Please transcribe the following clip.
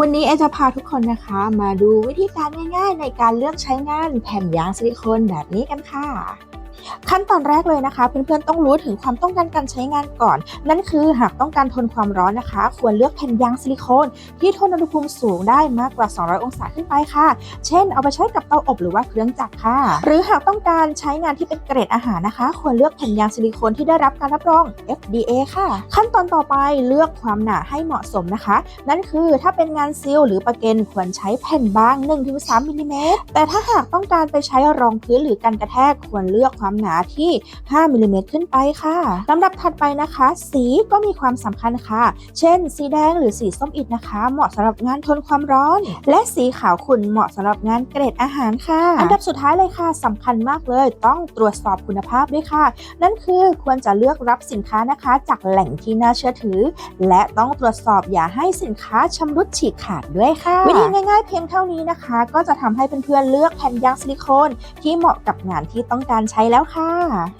วันนี้เอจะพาทุกคนนะคะมาดูวิธีการง่ายๆ ในการเลือกใช้งานแผ่นยางซิลิโคนแบบนี้กันค่ะ ขั้นตอนแรกเลยนะคะเพื่อนๆต้องรู้ถึงความต้องการการใช้งานก่อน นั่นคือหากต้องการทนความร้อนนะคะ ควรเลือกแผ่นยางซิลิโคน ที่ทนอุณหภูมิสูงได้มากกว่า 200 องศาขึ้นไปค่ะ เช่น เอาไปใช้กับเตาอบหรือว่าเครื่องจักรค่ะ หรือหากต้องการใช้งานที่เป็นเกรดอาหารนะคะ ควรเลือกแผ่นยางซิลิโคนที่ได้รับการรับรอง FDA ค่ะ ขั้นตอนต่อไปเลือกความหนาให้เหมาะสมนะคะ นั่นคือถ้าเป็นงานซิลหรือประเกนควรใช้แผ่นบาง 1-3มิลลิเมตรแต่ถ้าหากต้องการไปใช้รองพื้นหรือกันกระแทกควรเลือกความหนาที่ 5มิลลิเมตรขึ้นไปค่ะลำดับถัดไปนะคะ สีก็มีความสำคัญค่ะ เช่น สีแดงหรือสีส้มอิฐนะคะ เหมาะสำหรับงานทนความร้อน และสีขาวขุ่นเหมาะสำหรับงานเกรดอาหารค่ะ อันดับสุดท้ายเลยค่ะสำคัญมากเลย ต้องตรวจสอบคุณภาพด้วยค่ะ นั่นคือควรจะเลือกรับสินค้านะคะ จากแหล่งที่น่าเชื่อถือ และต้องตรวจสอบอย่าให้สินค้าชำรุดฉีกขาดด้วยค่ะ วิธีง่ายๆเพียงเท่านี้นะคะ ก็จะทำให้เพื่อนๆเลือกแผ่นยางซิลิโคนที่เหมาะกับงานที่ต้องการใช้แล้วค่ะ